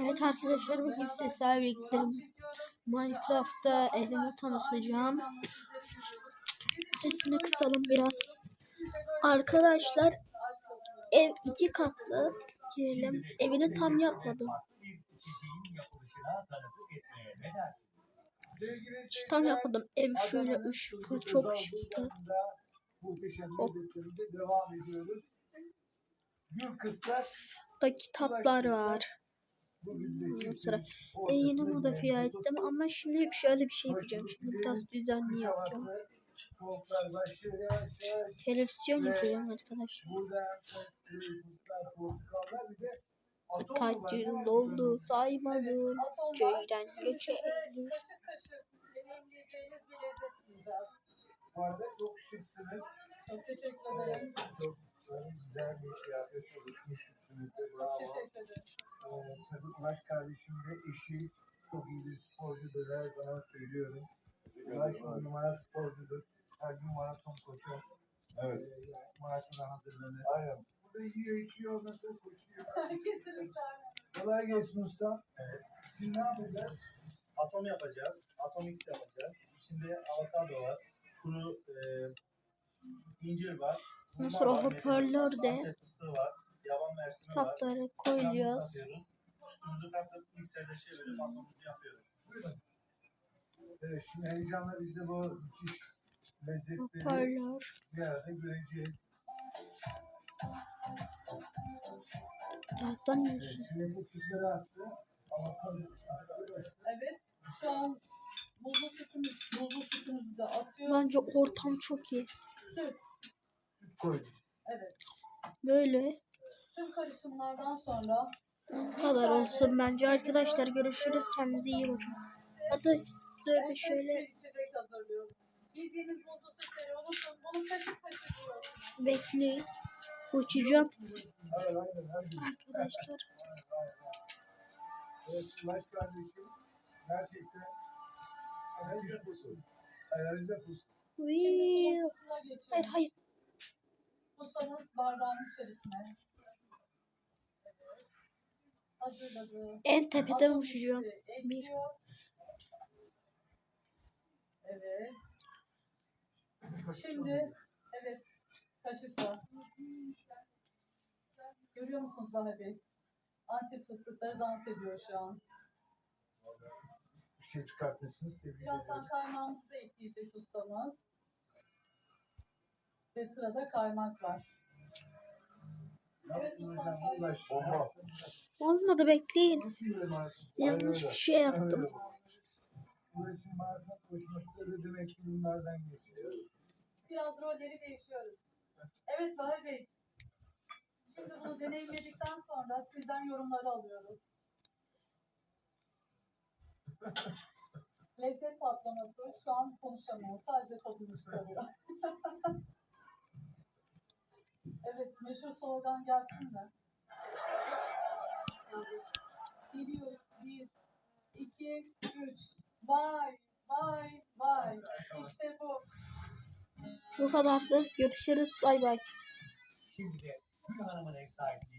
Evet arkadaşlar bugün sizlerle birlikte Minecraft'ta evimi tanıtacağım. Sesini kısalım biraz. Arkadaşlar ev iki katlı. Girelim. Evini tam yapmadım. Tam yapmadım. Ev şöyle ışıklı, çok ışıklı. Hop. Burada kitaplar var. Ondan sonra E, yeni modifiye ettim ama şimdi hep şöyle bir şey yapacağım. Şimdi biraz düzenli yapacağım. Televizyon yapacağım arkadaşlar. Burada hem ses, fıstıklar, portakallar bir de atom Kaç yıl var. doldu saymadım. Şimdi göçe. size kaşık kaşık deneyimleyeceğiniz bir lezzet sunacağız. Bu arada çok şıksınız. Çok teşekkür ederim. Çok güzel bir kıyafet oluşmuş üstünüzde. Çok teşekkür ederim. Ee, tabii Ulaş kardeşim de eşi çok iyi bir sporcudur her zaman söylüyorum. Ulaş on numara sporcudur. Her gün maraton koşar. Evet. Ee, yani maratona hazırlanır. Aynen. Burada yiyor içiyor nasıl koşuyor. Kesinlikle. Kolay gelsin usta. Evet. Şimdi ne yapacağız? Atom yapacağız. Atom X yapacağız. İçinde avokado var. Kuru e, incir var. Var, hoparlör de Antep fıstığı var. Yaban mersini koyacağız. atıyoruz. Sütümüzü katıp mikserde çevirip atomumuzu yapıyoruz. Buyurun. Evet şimdi heyecanla biz de bu müthiş lezzetleri Hoparlör. bir arada göreceğiz. Birazdan Evet, şimdi fıstıkları attı. Ama tabii Evet. Şu an buzlu sütümüz, buzlu sütümüzü de atıyor. Bence ortam çok iyi. Süt. süt koyduk. Evet. Böyle Tüm karışımlardan sonra bu kadar olsun bence. Arkadaşlar görüşürüz. Kendinize iyi bakın. Hatta size şöyle içecek hazırlıyorum. Bildiğiniz buzlu sütleri unutun. Bunu kaşık kaşık yiyorsunuz. bekleyin. Uçacağım arkadaşlar. Evet Ulaş kardeşim gerçekten enerji pusu. Enerji pusu. Hayır hayır. Ustamız bardağın içerisine. Evet. Hazırladı. En tepeden uçacağım. mixi ekliyor. Evet. Şimdi evet kaşıkla. Görüyor musunuz Vahe Bey? Antep fıstıkları dans ediyor şu an. Bir şey çıkartmışsınız. Birazdan kaymağımızı da ekleyecek ustamız. Ve sırada kaymak var. Ne yaptın hocam Ulaş? Bomba. Olmadı bekleyin. Yanlış bir şey yaptım. Biraz rolleri değişiyoruz. Evet Vahe Bey. Şimdi bunu deneyimledikten sonra sizden yorumları alıyoruz. Lezzet patlaması şu an konuşamıyor. Sadece tadını çıkarıyor. evet meşhur slogan gelsin mi? Gidiyoruz. Bir, iki, üç. Vay, vay, vay. İşte bu. Bu kadardı. Görüşürüz. Bay bay. Şimdi Gül Hanım'ın ev sahipliğinde